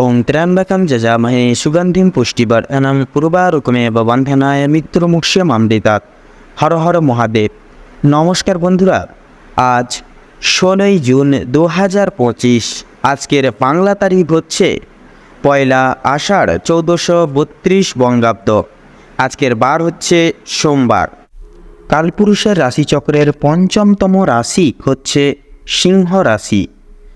ఓం త్ర్యంబకం সুগন্ধিম సుగంధిం పుష్టివర్ధనం বন্ধনায় মিত্র মিত্রমুক্ষ্যম মামৃতা হর হর মহাদেব। নমস্কার বন্ধুরা, আজ ষোলোই জুন দু হাজার পঁচিশ, আজকের বাংলা তারিখ হচ্ছে পয়লা আষাঢ় চৌদ্দশো বত্রিশ বঙ্গাব্দ। আজকের বার হচ্ছে সোমবার। কালপুরুষের রাশিচক্রের পঞ্চমতম রাশি হচ্ছে সিংহ রাশি।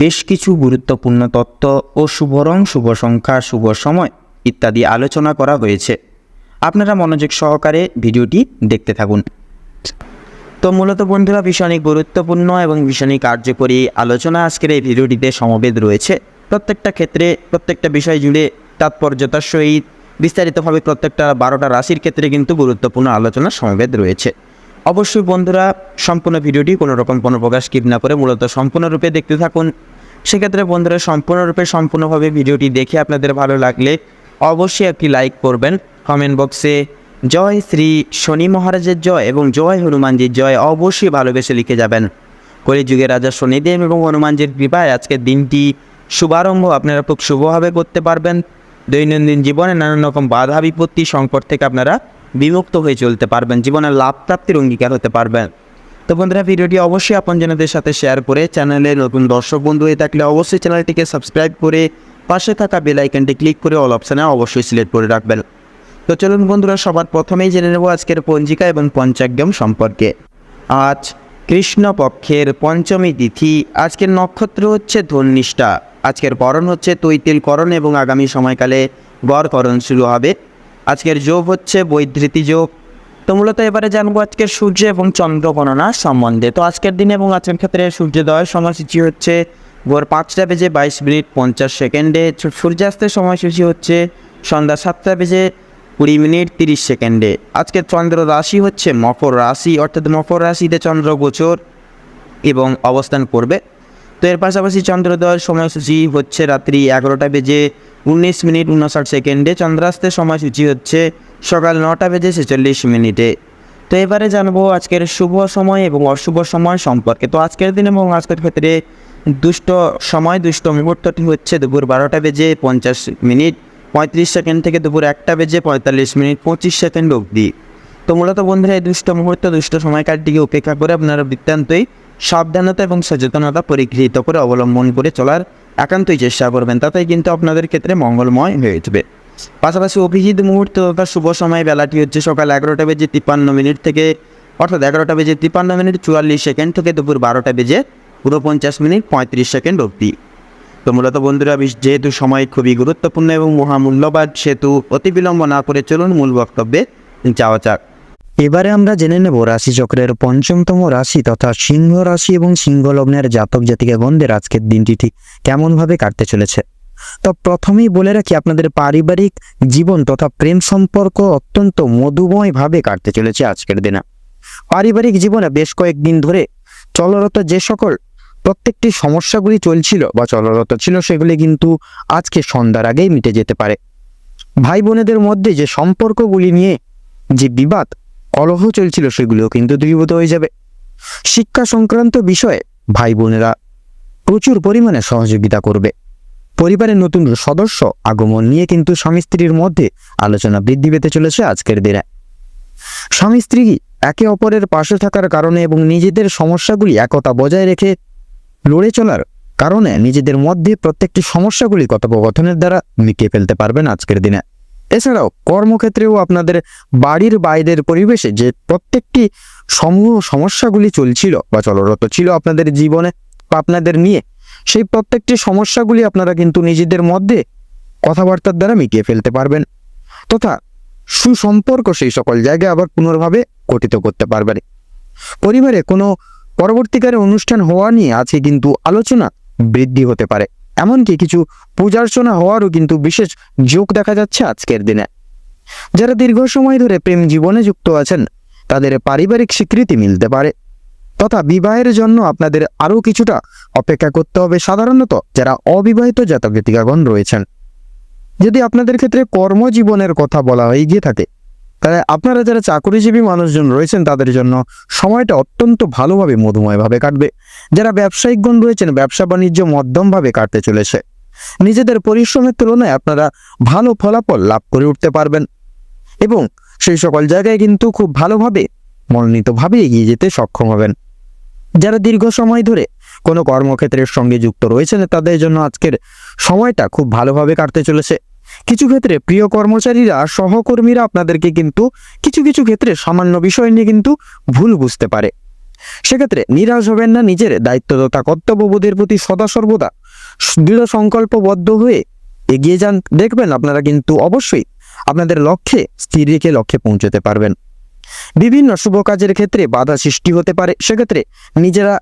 বেশ কিছু গুরুত্বপূর্ণ তত্ত্ব ও শুভ রং শুভ সংখ্যা, শুভ সময় ইত্যাদি আলোচনা করা হয়েছে। আপনারা মনোযোগ সহকারে ভিডিওটি দেখতে থাকুন। তো মূলত বন্ধুরা, ভীষণই গুরুত্বপূর্ণ এবং ভীষণই কার্যকরী আলোচনা আজকের এই ভিডিওটিতে সমবেত রয়েছে। প্রত্যেকটা ক্ষেত্রে, প্রত্যেকটা বিষয় জুড়ে তাৎপর্যতার সহিত বিস্তারিতভাবে প্রত্যেকটা বারোটা রাশির ক্ষেত্রে কিন্তু গুরুত্বপূর্ণ আলোচনা সমবেত রয়েছে। অবশ্যই বন্ধুরা, সম্পূর্ণ ভিডিওটি কোনো রকম কোনো প্রকাশ স্কিপ না করে মূলত সম্পূর্ণরূপে দেখতে থাকুন। সেক্ষেত্রে বন্ধুরা, সম্পূর্ণরূপে, সম্পূর্ণভাবে ভিডিওটি দেখে আপনাদের ভালো লাগলে অবশ্যই একটি লাইক করবেন। কমেন্ট বক্সে জয় শ্রী শনি মহারাজের জয় এবং জয় হনুমানজির জয় অবশ্যই ভালোবেসে লিখে যাবেন। কলিযুগের রাজা শনিদেব এবং হনুমানজির কৃপায় আজকের দিনটি শুভারম্ভ। আপনারা খুব শুভভাবে করতে পারবেন। দৈনন্দিন জীবনে নানান রকম বাধা বিপত্তি সংকট থেকে আপনারা বিমুক্ত হয়ে চলতে পারবেন জীবনের লাভ প্রাপ্তির অঙ্গীকার হতে পারবেন। তো বন্ধুরা, ভিডিওটি অবশ্যই আপনজনদের সাথে শেয়ার করে চ্যানেলে নতুন দর্শক বন্ধু হয়ে থাকলে অবশ্যই চ্যানেলটিকে সাবস্ক্রাইব করে পাশে থাকা বেল আইকনটি ক্লিক করে অল অপশানে অবশ্যই সিলেক্ট করে রাখবেন। তো চলুন বন্ধুরা, সবার প্রথমেই জেনে নেব আজকের পঞ্জিকা এবং পঞ্চাগ্যম সম্পর্কে। আজ কৃষ্ণপক্ষের পঞ্চমী তিথি, আজকের নক্ষত্র হচ্ছে ধন্নিষ্ঠা আজকের করণ হচ্ছে তৈতিল করণ এবং আগামী সময়কালে গড়করণ শুরু হবে। আজকের যোগ হচ্ছে বৈধৃতি যোগ। তো মূলত এবারে জানব আজকের সূর্য এবং চন্দ্র গণনা সম্বন্ধে। তো আজকের দিনে এবং আজকের ক্ষেত্রে সূর্যোদয়ের সময়সূচি হচ্ছে ভোর পাঁচটা বেজে বাইশ মিনিট পঞ্চাশ সেকেন্ডে। সূর্যাস্তের সময়সূচি হচ্ছে সন্ধ্যা সাতটা বেজে কুড়ি মিনিট তিরিশ সেকেন্ডে। আজকে চন্দ্র রাশি হচ্ছে মকর রাশি, অর্থাৎ মকর রাশিতে চন্দ্র গোচর এবং অবস্থান করবে। তো এর পাশাপাশি চন্দ্রোদয়ের সময়সূচি হচ্ছে রাত্রি এগারোটা বেজে উনিশ মিনিট উনষাট সেকেন্ডে চন্দ্রাস্তের সময়সূচি হচ্ছে সকাল নটা বেজে ছেচল্লিশ মিনিটে। তো এবারে জানব আজকের শুভ সময় এবং অশুভ সময় সম্পর্কে। তো আজকের দিন এবং আজকের ক্ষেত্রে দুষ্ট সময়, দুষ্ট মুহূর্তটি হচ্ছে দুপুর বারোটা বেজে পঞ্চাশ মিনিট, পঁয়ত্রিশ সেকেন্ড থেকে দুপুর একটা বেজে পঁয়তাল্লিশ মিনিট, পঁচিশ সেকেন্ড অবধি। তো মূলত বন্ধুরা, এই দুষ্ট মুহূর্ত, দুষ্ট সময়কালটিকে উপেক্ষা করে আপনারা বৃত্তান্তই সাবধানতা এবং সচেতনতা পরিগৃহীত করে অবলম্বন করে চলার একান্তই চেষ্টা করবেন তাতে কিন্তু আপনাদের ক্ষেত্রে মঙ্গলময় হয়ে উঠবে। পাশাপাশি অভিজিৎ মুহূর্ত তথা শুভ সময় বেলাটি হচ্ছে সকাল এগারোটা বেজে তিপ্পান্ন মিনিট থেকে, অর্থাৎ এগারোটা বেজে তিপ্পান্ন মিনিট চুয়াল্লিশ সেকেন্ড থেকে দুপুর বারোটা বেজে পুরো পঞ্চাশ মিনিট পঁয়ত্রিশ সেকেন্ড অবধি। তো মূলত বন্ধুরা যেহেতু সময় খুবই গুরুত্বপূর্ণ এবং মহামূল্যবান, সেহেতু অতি বিলম্ব না করে চলুন মূল বক্তব্যে যাওয়া যাক। এবারে আমরা জেনে নেব রাশিচক্রের পঞ্চমতম রাশি তথা সিংহ রাশি এবং সিংহ লগ্নের জাতক জাতিকা বন্ধের আজকের দিনটি ঠিক কেমনভাবে কাটতে চলেছে? তো প্রথমেই বলে রাখি, আপনাদের পারিবারিক জীবন তথা প্রেম সম্পর্ক অত্যন্ত মধুময়ভাবে কাটতে চলেছে আজকের দিনে। পারিবারিক জীবনে বেশ কয়েকদিন ধরে চলরত যে সকল প্রত্যেকটি সমস্যাগুলি চলছিল বা চলরত ছিল, সেগুলি কিন্তু আজকে সন্ধ্যার আগেই মিটে যেতে পারে। ভাই বোনেদের মধ্যে যে সম্পর্কগুলি নিয়ে যে বিবাদ কলহ চলছিল সেগুলিও কিন্তু দূরীভূত হয়ে যাবে। শিক্ষা সংক্রান্ত বিষয়ে ভাই বোনেরা প্রচুর পরিমাণে সহযোগিতা করবে। পরিবারের নতুন সদস্য আগমন নিয়ে কিন্তু স্বামী স্ত্রীর মধ্যে আলোচনা বৃদ্ধি পেতে চলেছে আজকের দিনে। স্বামী স্ত্রী একে অপরের পাশে থাকার কারণে এবং নিজেদের সমস্যাগুলি একতা বজায় রেখে লড়ে চলার কারণে নিজেদের মধ্যে প্রত্যেকটি সমস্যাগুলি কথোপকথনের দ্বারা মিটিয়ে ফেলতে পারবেন আজকের দিনে। এছাড়াও কর্মক্ষেত্রেও আপনাদের বাড়ির বাইরের পরিবেশে যে প্রত্যেকটি সমূহ সমস্যাগুলি চলছিল বা চলরত ছিল আপনাদের জীবনে বা আপনাদের নিয়ে, সেই প্রত্যেকটি সমস্যাগুলি আপনারা কিন্তু নিজেদের মধ্যে কথাবার্তার দ্বারা মিটিয়ে ফেলতে পারবেন তথা সুসম্পর্ক সেই সকল জায়গায় আবার পুনর্ভাবে গঠিত করতে পারবেন। পরিবারে কোনো পরবর্তীকালে অনুষ্ঠান হওয়া নিয়ে আজকে কিন্তু আলোচনা বৃদ্ধি হতে পারে। এমনকি কিছু পূজার্চনা হওয়ারও কিন্তু বিশেষ যোগ দেখা যাচ্ছে আজকের দিনে। যারা দীর্ঘ সময় ধরে প্রেম জীবনে যুক্ত আছেন, তাদের পারিবারিক স্বীকৃতি মিলতে পারে। তথা বিবাহের জন্য আপনাদের আরও কিছুটা অপেক্ষা করতে হবে সাধারণত যারা অবিবাহিত জাতকজাতিকাগণ রয়েছেন। যদি আপনাদের ক্ষেত্রে কর্মজীবনের কথা বলা হয়ে গিয়ে থাকে তাহলে আপনারা যারা চাকরিজীবী মানুষজন রয়েছেন তাদের জন্য সময়টা অত্যন্ত ভালোভাবে মধুময়ভাবে কাটবে। যারা ব্যবসায়িকগণ রয়েছেন, ব্যবসা বাণিজ্য মধ্যমভাবে কাটতে চলেছে, নিজেদের পরিশ্রমের তুলনায় আপনারা ভালো ফলাফল লাভ করে উঠতে পারবেন এবং সেই সকল জায়গায় কিন্তু খুব ভালোভাবে, মনোনীতভাবে এগিয়ে যেতে সক্ষম হবেন। যারা দীর্ঘ সময় ধরে কোনো কর্মক্ষেত্রের সঙ্গে যুক্ত রয়েছেন, তাদের জন্য আজকের সময়টা খুব ভালোভাবে কাটতে চলেছে। কিছু ক্ষেত্রে প্রিয় কর্মচারীরা, সহকর্মীরা আপনাদেরকে কিন্তু কিছু কিছু ক্ষেত্রে সামান্য বিষয় নিয়ে কিন্তু ভুল বুঝতে পারে। সেক্ষেত্রে নিরাশ হবেন না, নিজের দায়িত্ব তথা কর্তব্যবোধের প্রতি সদা সর্বদা দৃঢ় সংকল্পবদ্ধ হয়ে এগিয়ে যান। দেখবেন আপনারা কিন্তু অবশ্যই আপনাদের লক্ষ্যে, স্থির রেখে লক্ষ্যে পৌঁছতে পারবেন। বিভিন্ন শুভ কাজের ক্ষেত্রে বাধা সৃষ্টি হতে পারে। সেক্ষেত্রে নিজেরা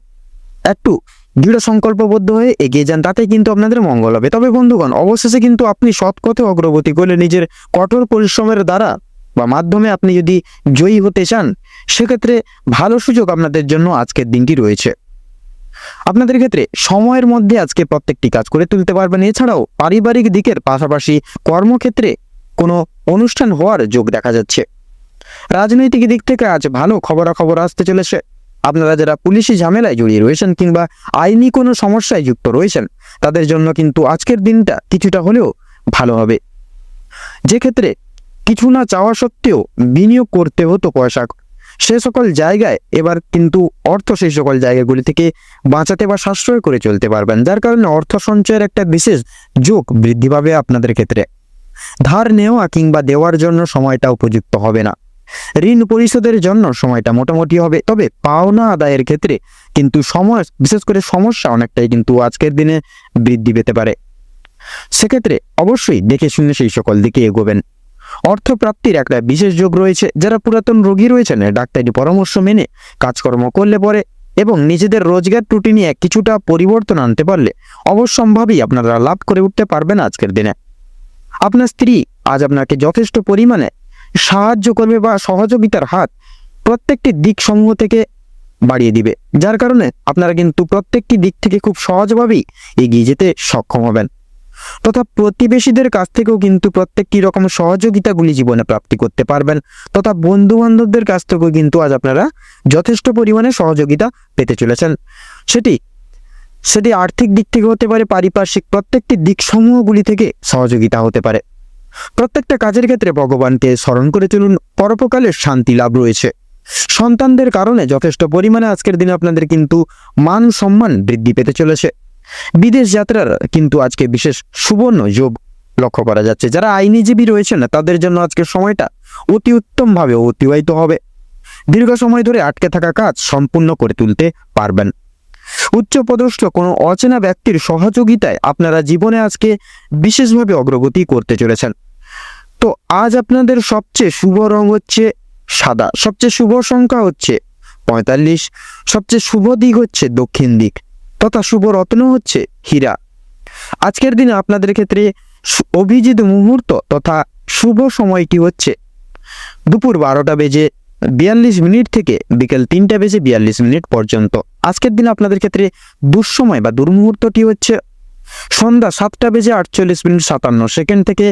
একটু দৃঢ় সংকল্পবদ্ধ হয়ে এগিয়ে যান তাতে কিন্তু আপনাদের মঙ্গল হবে। তবে বন্ধুগণ, অবশেষে কিন্তু আপনি সৎ অগ্রগতি করলে নিজের কঠোর পরিশ্রমের দ্বারা বা মাধ্যমে আপনি যদি জয়ী হতে চান, সেক্ষেত্রে ভালো সুযোগ আপনাদের জন্য আজকের দিনটি রয়েছে। আপনাদের ক্ষেত্রে সময়ের মধ্যে আজকে প্রত্যেকটি কাজ করে তুলতে পারবেন। এছাড়াও পারিবারিক দিকের পাশাপাশি কর্মক্ষেত্রে কোনো অনুষ্ঠান হওয়ার যোগ দেখা যাচ্ছে। রাজনৈতিক দিক থেকে আজ ভালো খবরাখবর আসতে চলেছে। আপনারা যারা পুলিশি ঝামেলায় জড়িয়ে রয়েছেন কিংবা আইনি কোনো সমস্যায় যুক্ত রয়েছেন, তাদের জন্য কিন্তু আজকের দিনটা কিছুটা হলেও ভালো হবে। যে ক্ষেত্রে কিছু না চাওয়া সত্ত্বেও বিনিয়োগ করতে হতো পয়সা। সে সকল জায়গায় এবার কিন্তু অর্থ সেই সকল জায়গাগুলি থেকে বাঁচাতে বা সাশ্রয় করে চলতে পারবেন, যার কারণে অর্থ সঞ্চয়ের একটা বিশেষ যোগ বৃদ্ধি পাবে আপনাদের ক্ষেত্রে। ধার নেওয়া কিংবা দেওয়ার জন্য সময়টা উপযুক্ত হবে না। ঋণ পরিশোধের জন্য সময়টা মোটামুটি হবে, তবে পাওনা আদায়ের ক্ষেত্রে কিন্তু সময়, বিশেষ করে সমস্যা অনেকটাই কিন্তু আজকের দিনে বৃদ্ধি পেতে পারে। সেক্ষেত্রে অবশ্যই দেখে শুনে সেই সকল দিকে এগোবেন। অর্থপ্রাপ্তির একটা বিশেষ যোগ রয়েছে, যারা পুরাতন রোগী রয়েছেন, ডাক্তারি পরামর্শ মেনে কাজকর্ম করলে পরে এবং নিজেদের রোজগার ত্রুটি নিয়ে কিছুটা পরিবর্তন আনতে পারলে অবশ্যম্ভাবী আপনারা লাভ করে উঠতে পারবেন আজকের দিনে। আপনার স্ত্রী আজ আপনাকে যথেষ্ট পরিমাণে সাহায্য করবে বা সহযোগিতার হাত প্রত্যেকটি দিক সমূহ থেকে বাড়িয়ে দিবে। যার কারণে আপনারা কিন্তু প্রত্যেকটি দিক থেকে খুব সহজভাবেই এগিয়ে যেতে সক্ষম হবেন। তথা প্রতিবেশীদের কাছ থেকেও কিন্তু প্রত্যেকটি রকম সহযোগিতাগুলি জীবনে প্রাপ্তি করতে পারবেন। তথা বন্ধু বান্ধবদের কাছ থেকেও কিন্তু আজ আপনারা যথেষ্ট পরিমাণে সহযোগিতা পেতে চলেছেন। সেটি সেটি আর্থিক দিক থেকে হতে পারে, পারিপার্শ্বিক প্রত্যেকটি দিক সমূহগুলি থেকে সহযোগিতা হতে পারে। প্রত্যেকটা কাজের ক্ষেত্রে ভগবানকে স্মরণ করে চলুন, পরোপকালের শান্তি লাভ রয়েছে। সন্তানদের কারণে যথেষ্ট পরিমাণে আজকের দিনে আপনাদের কিন্তু মান সম্মান বৃদ্ধি পেতে চলেছে। বিদেশ যাত্রার কিন্তু আজকে বিশেষ সুবর্ণ যোগ লক্ষ্য করা যাচ্ছে। যারা আইনিজীবী রয়েছেন, তাদের জন্য আজকের সময়টা অতি উত্তমভাবে অতিবাহিত হবে। দীর্ঘ সময় ধরে আটকে থাকা কাজ সম্পূর্ণ করে তুলতে পারবেন। উচ্চপদস্থ কোনো অচেনা ব্যক্তির সহযোগিতায় আপনারা জীবনে আজকে বিশেষভাবে অগ্রগতি করতে চলেছেন। তো আজ আপনাদের সবচেয়ে শুভ রং হচ্ছে সাদা, সবচেয়ে শুভ সংখ্যা হচ্ছে পঁয়তাল্লিশ, সবচেয়ে শুভ দিক হচ্ছে দক্ষিণ দিক তথা শুভ রত্ন হচ্ছে হীরা। আজকের দিনে আপনাদের ক্ষেত্রে অভিজিৎ মুহূর্ত তথা শুভ সময়টি হচ্ছে দুপুর বারোটা বেজে বিয়াল্লিশ মিনিট থেকে বিকেল তিনটা বেজে বিয়াল্লিশ মিনিট পর্যন্ত। আজকের দিনে আপনাদের ক্ষেত্রে দুঃসময় বা দুর্মুহূর্তটি হচ্ছে সন্ধ্যা সাতটা বেজে আটচল্লিশ মিনিট সাতান্ন সেকেন্ড থেকে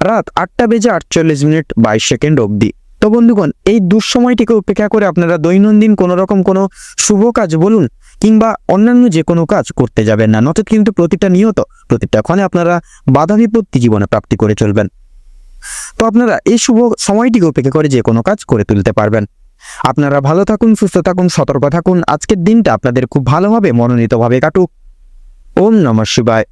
রাত আটটা বেজে আটচল্লিশ মিনিট বাইশ সেকেন্ড অবধি। তো বন্ধুগণ, এই দুঃসময়টিকে উপেক্ষা করে আপনারা দৈনন্দিন কোনো রকম কোনো শুভ কাজ বলুন কিংবা অন্যান্য যে কোনো কাজ করতে যাবেন না। নচেত কিন্তু প্রতিটা নিয়ত, প্রতিটা ক্ষণে আপনারা বাধা বিপত্তি জীবনে প্রাপ্তি করে চলবেন। তো আপনারা এই শুভ সময়টিকে উপেক্ষা করে যে কোনো কাজ করে তুলতে পারবেন। আপনারা ভালো থাকুন, সুস্থ থাকুন, সতর্ক থাকুন। আজকের দিনটা আপনাদের খুব ভালোভাবে মনোনীতভাবে কাটুক। ওম নমঃ শিবায়।